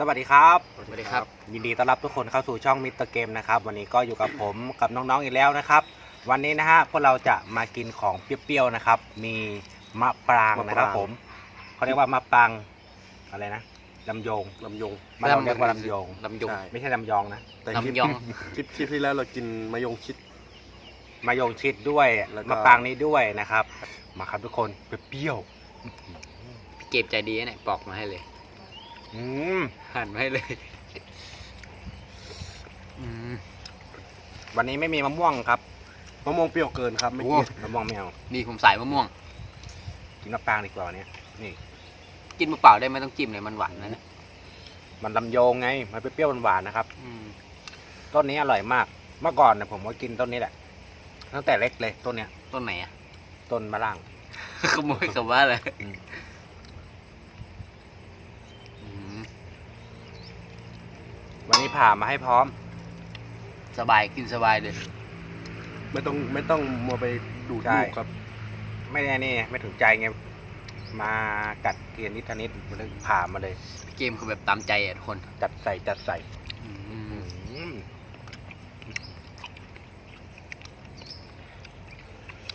สวัสดีครับ สวัสดีครับ ยินดีต้อนรับทุกคนเข้าสู่ช่องมิสเตอร์เกมนะครับ วันนี้ก็อยู่กับผมกับน้องๆอีกแล้วนะครับ วันนี้นะฮะพวกเราจะมากินของเปรี้ยวๆนะครับ มีมะปรางนะครับมะปรางผมเขาเรียกว่ามะปรางอะไรนะลำโยงลำยงมานเราเรียกว่าลำโยงลำยง ใช่ ไม่ใช่ลำยองนะแต่คลิปลำยอง คลิปคลิปที่แล้วเรากินมะยงชิด มายงชิดด้วยแล้วก็ มะปรางนี้ด้วยนะครับ มาครับทุกคนเปรี้ยวพี่เกมใจดีนะเนี่ยปอกมาให้เลยๆ อืมหั่นมาให้เลยอืมวันนี้ไม่มีมะม่วงครับมะม่วงเปรี้ยวเกินครับไม่โอ้กินมะม่วงไม่เอานี่ผมใส่มะม่วง กินมะปรางดีกว่าวันนี้นี่ กินเปล่าๆได้ไม่ต้องจิ้มเลยมันหวานนะเนี่ยมันลำโยงไง มันเปรี้ยวๆหวานๆนะครับ อืมต้นนี้อร่อยมาก เมื่อก่อนเนี่ยผมก็กินต้นนี้แหละ ตั้งแต่เล็กเลยต้นเนี้ย ต้นไหนอะต้นมะล่าง ขโมยคำว่าอะไร อืม อืม วันนี้ผ่ามาให้พร้อม สบายกินสบายเลย ไม่ต้องไม่ต้องมัวไปดูดใช่ ลูกครับ ไม่ได้นี่ไม่ถึงใจไง มากัดเทียนนิดทนิดมันเลยผ่ามาเลยพี่เกมคือแบบตามใจอะทุกคนจัดใส่จัดใส่อืมอืม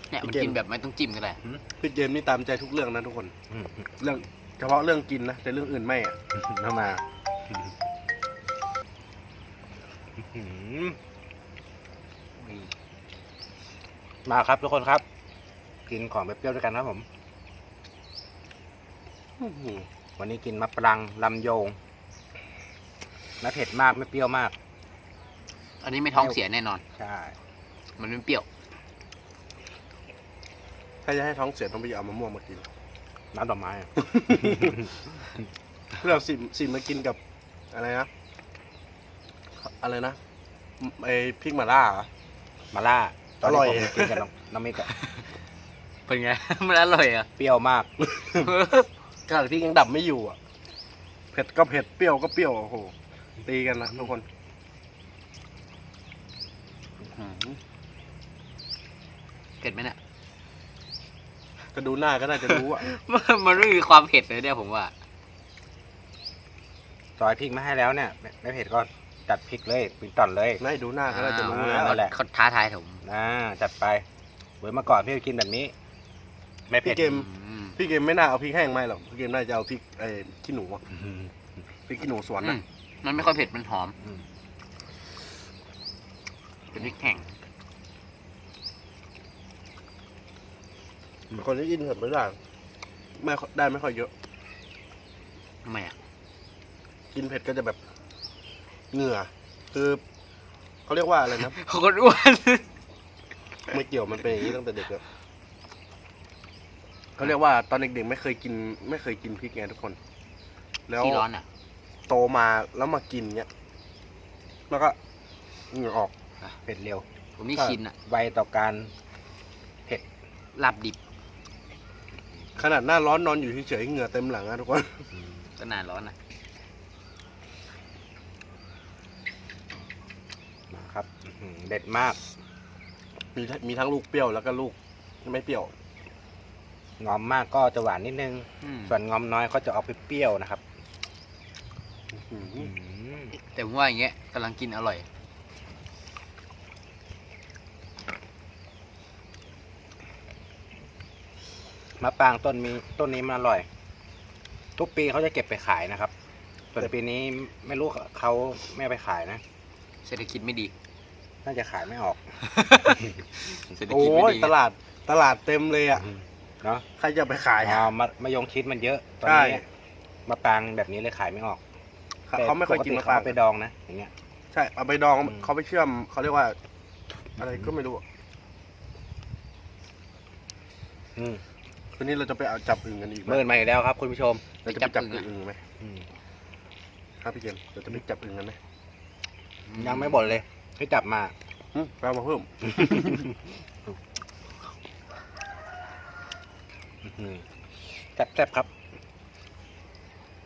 เนี่ยมันกินแบบไม่ต้องจิ้มก็ได้พี่เกมนี่ตามใจทุกเรื่องนะทุกคน อืมเรื่องเฉพาะเรื่องกินนะแต่เรื่องอื่นไม่อะ เข้ามาอื มมาครับทุกคนครับ กินของเปรี้ยวๆด้วยกันครับผมอื้อหือวันนี้กินมะปรางลำโยงไม่เผ็ดมากไม่เปรี้ยวมาก อันนี้ไม่ท้องเสียแน่นอน ใช่ มันไม่เปรี้ยว ถ้าจะให้ท้องเสียต้องไปเอามะม่วงมากิน น้ำดอกไม้อะเราสิสิมากินกับอะไรนะ อะไรนะไอพริกหม่าล่าเหรอ มาล่าตอนอร่อยที่ผมกินกับน้องน้ำมิกอะเป็นไง มันอร่อยอะ เปรี้ยวมากขณะที่ยังดับไม่อยู่อะ เผ็ดก็เผ็ด เปรี้ยวก็เปรี้ยว โอ้โห ตีกันนะทุกคนอืมเผ็ดไหมเนี่ย ก็ดูหน้าก็น่าจะรู้อะ มันไม่มีความเผ็ดเลยเนี่ยผมว่า ซอยพริกมาให้แล้วเนี่ย ไม่ไม่เผ็ดก็ จัดพริกเลยปิดต่อนเลยไม่ดูหน้าก็น่าจะรู้อ่าแล้วนั่นแหละเขาท้าทายผมนะจัดไปเว้ยเมื่อก่อนพี่กินแบบนี้ ไม่เผ็พี่ดเกมอืมพี่เกมไม่น่าเอาพริกแห้งมาหรอกพี่เกมน่าจะเอาพริกไอ้ขี้หนูอะอืมพริกขี้หนูสวนอืนะมมันไม่ค่อยเผ็ดมันหอมอืมเป็นพริกแห้งคนที่กินเผ็ดไม่ได้ไม่ค่อยได้ไม่ค่อยเยอะทำไมอะกินเผ็ดก็จะแบบ เหงื่อ คือเขาเรียกว่าอะไรนะคนอ้วนไม่เกี่ยวมันเป็นอย่างนี้ตั้งแต่เด็กอะเขาเรียกว่าตอนเด็กๆไม่เคยกิน ไม่เคยกินพริกไงทุกคน แล้วขี้ร้อนอะ โตมาแล้วมากินเนี้ย แล้วก็เหงื่อออกเผ็ดเร็วผมนี่ใช่ชินอะ ไวต่อการลาบดิบ ขนาดหน้าร้อนนอนอยู่เฉยๆเหงื่อเต็มหลังอะทุกคนก็นานร้อนนะ มาครับอื้อหือ เด็ดมาก มีทั้งมีทั้งลูกเปรี้ยวแล้วก็ลูกไม่เปรี้ยว งอมมากก็จะหวานนิดนึง อืมส่วนงอมน้อยก็จะออกเปรี้ยวๆนะครับอืมอืมแต่ผมว่าอย่างเงี้ยกำลังกินอร่อย มะปรางต้นมีต้นนี้มันอร่อย ทุกปีเขาจะเก็บไปขายนะครับ ส่วนปีนี้ไม่รู้เขาไม่เอาไปขายนะ เศรษฐกิจไม่ดี น่าจะขายไม่ออก เศรษฐโอ้กิจไม่ยดีตลาดตลาดเต็มเลยอะเนาะใครจะไปขายอ๋อะอมามายงชิดมันเยอะตอนใช่ นี้มะปรางแบบนี้เลยขายไม่ออกเขาไม่ค่อยกินปมะติปรางเขเอไปดองนะอย่างเงี้ย ใช่ เอาไปดองอืม เขาไปเชื่อมเขาเรียกว่า อะไรก็ไม่รู้อะอืมคืนนี้เราจะไปเอาจับอึ่งกันอีกไหมเมื่อมาอีกแล้วครับ คุณผู้ชมเราจะไปจับอึ่งไหมอืมครับพี่เกมเราจะไปจับอึ่งกันไหมยังไม่บ่นเลย ให้จับมาอืมเรามาเพิ่มอื้อหือแซ่บๆครับ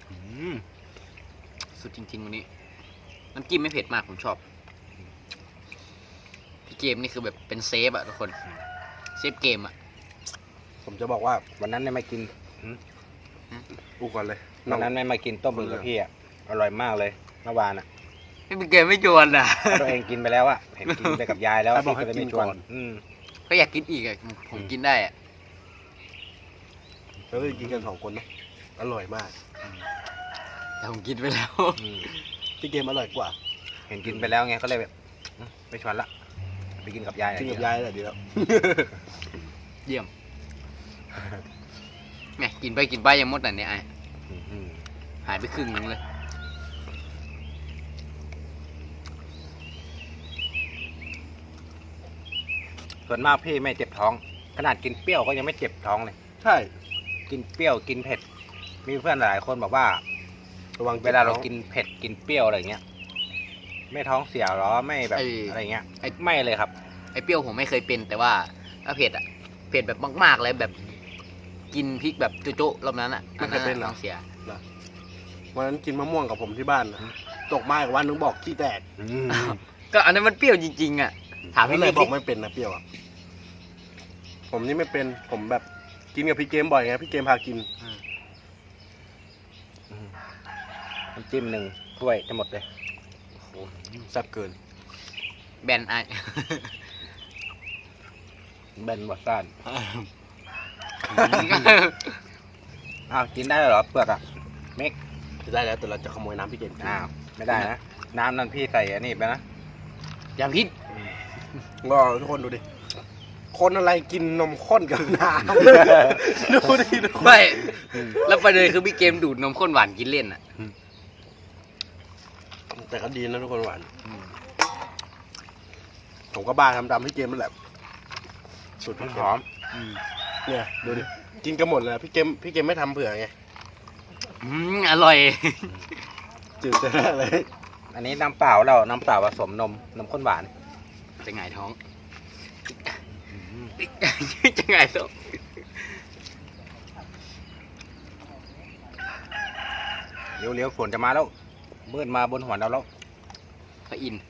อืมสุดจริงๆวันนี้ น้ำจิ้มไม่เผ็ดมากผมชอบ พี่เกมนี่คือแบบเป็นเซฟอะทุกคน เซฟเกมอะ ผมจะบอกว่า วันนั้นเนี่ยมากินอูก่อนเลยวันนั้นไม่มากินต้มมือกับพี่อะออร่อยมากเลยเมื่อวานอะ พี่เกมไม่ชวนอะ ตัวเองกินไปแล้วอะเห็นกินไปกับยายแล้วใครบอกให้พี่เลยกิไม่นชวนก่อน อืมก็อยากกินอีกอะผมกินได้อะแล้วก็กินกันสองคนเนอะอร่อยมากแต่ผมกินไปแล้ว อืมพี่เกมอร่อยกว่าเห็นกินไปแล้วไงก็เลยแบบอืมไม่ชวนละไปกินกับยายกินกับดีกว่ยายแหละดีแล้วเยี่ยมแหมกินไปกินไปยังหมดอะเนี่ยไออืมหายไปครึ่งนึงเลย ส่วนมากพี่ไม่เจ็บท้อง ขนาดกินเปรี้ยวก็ยังไม่เจ็บท้องเลย ใช่ กินเปรี้ยวกินเผ็ด มีเพื่อนหลายคนบอกว่า ระวังเวลาเรากินเผ็ดกินเปรี้ยวอะไรเงี้ย ไม่ท้องเสียหรอไม่แบบอะไรเงี้ยไม่เลยครับ ไอเปรี้ยวผมไม่เคยเป็นแต่ว่าถ้าเผ็ดอะเผ็ดแบบมากๆเลยแบบ กินพริกแบบโจ๊ะๆรอบนั้นอะอันนั้นอะท้องเสีย วันนั้นกินมะม่วงกับผมที่บ้านนะตกมาอีกวันนึงบอกขี้แตก ก็อันนั้นมันเปรี้ยวจริงๆอะ ถามแล้พี่วเลเล็ยกบอกไม่เป็นนะเปรี้ยวอะผมนี่ไม่เป็นผมแบบกินกับพี่เกมบ่อยไงพี่เกมพากินน้ำจิ้มหนึ่งถ้วยจะหมดเลยแซ่บเกิน แบนไอเบนบอซ่านอ้าวกินได้เหรอเปลือกอะเมกจะได้แล้วแต่เราจะขโมยน้ำพี่เกมกินอ้าวไม่ได้นะ น้ำนั่นพี่ใส่อันนี้ไปนะอย่าพิษ ก็ทุกคนดูดิ คนอะไรกินนมข้นกับน้ำ ดูดิทุกคนไม่แล้วประเด็นคือพี่เกมดูดนมข้นหวานกินเล่นอะ แต่ก็ดีนะทุกคนหวาน ผมก็บ้าทำตามพี่เกมนั่นแหละสุดมันพี่หเกอมมเนี่ยดูดิ กินกันหมดเลยนะพี่เกมพี่เกมไม่ทำเผื่อไง อืมอร่อย จืดจะได้เลย อันนี้น้ำเปล่าเรา น้ำเปล่าผสมนม นมข้นหวาน จะหงายท้องจะหงายท้องเลี้ยวเลี้ยวฝนจะมาแล้วมืดมาบนหัวเราแล้วพระอินทร์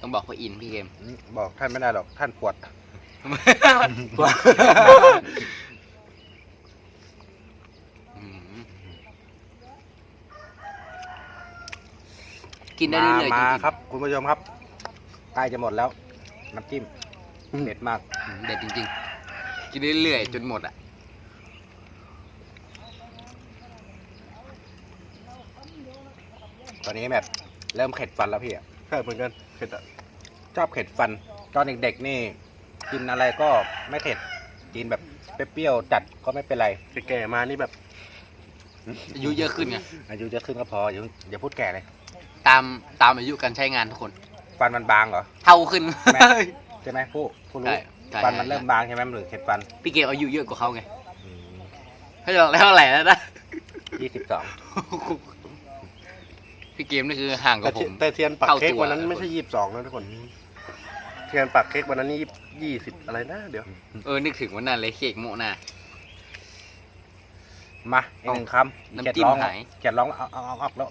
ต้องบอกพระอินทร์พี่เกมอืมบอกท่านไม่ได้หรอกท่านปวดอืมกินได้มาเรื่อยๆมาจริงๆครับ คุณผู้ชมครับใกล้จะหมดแล้ว น้ำจิ้มเด็ดมากอืมเด็ดจริงๆ กินเรื่อยๆจนหมดอะ ตอนนี้แบบเริ่มเข็ดฟันแล้วพี่อะใช่เหมือนกันเผ็ดอะชอบเข็ดฟัน ตอนเด็กๆนี่ กินอะไรก็ไม่เข็ดกินแบบเปรี้ยวๆจัดก็ไม่เป็นไร แก่ๆมานี่แบบอายุเยอะขึ้นไงอายุจะขึ้นก็พออย่าอย่าพูดแก่เลย ตามตามอายุการใช้งานทุกคน ฟันมันบางเหรอ เท่าขึ้นแม่ ใช่ไหมผู้ผู้รู้ ใช่ใช่ฟันมันเริ่มบางใช่ไหมมันหรือเข็ดฟันพี่เกมอายุเยอะกว่าเขาไงเขาจะบอกแล้วเท่าไหร่แล้วนะยี่สิบสองพี่เกมนี่คือห่างกัแต่บผเทียมนแต่เทียนปักเท่าเค้กตัววันนั้นทุกคนไม่ใช่ยี่สิบสองนะทุกคน เทียนปักเค้กวันนั้นนี่ยี่สิบอะไรนะเดี๋ยว เออนึกถึงวันนั้นเลยเค้กโมะน่ะ มาอีกหนึ่งคำน้ำเจ็ดจิ้มร้องหายเจ็ดร้องเอาเอาเอาเอาแล้ว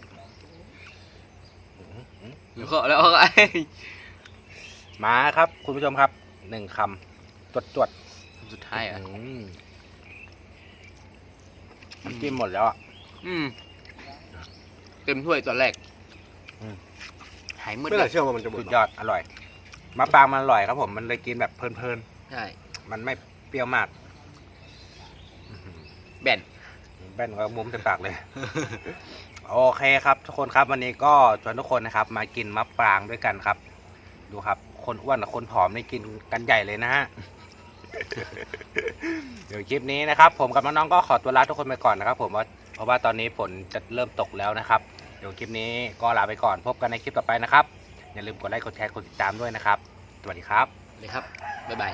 แล้วก็แล้วก็มาครับ คุณผู้ชมครับหนึ่งคำจดจดสุดท้ายอะอืมน้ำจิ้มหมดแล้วอะอืมเต็มถ้วยตอนแรกอืมหายมืดไม่เลน่ายเชื่อว่ามันจะหมดสุดยอดอร่อยมะปรางมันอร่อยครับผมมันเลยกินแบบเพลินใช่ๆมันไม่เปรี้ยวมากอื้อหือแบนแป้นก็มุมเต็มปากเลย โอเคครับทุกคนครับวันนี้ก็ชวนทุกคนนะครับ มากินมะปรางด้วยกันครับ ดูครับ คนอ้วนกับคนผอมนี่กินกันใหญ่เลยนะฮะเดี๋ยวคลิปนี้นะครับ ผมกับน้องๆก็ขอตัวลาทุกคนไปก่อนนะครับ ผมว่าเพราะว่าตอนนี้ฝนจะเริ่มตกแล้วนะครับ เดี๋ยวคลิปนี้ก็ลาไปก่อนพบกันในคลิปต่อไปนะครับ อย่าลืมกดไลค์กดแชร์กดติดตามด้วยนะครับ สวัสดีครับเลยครับบ๊ายบาย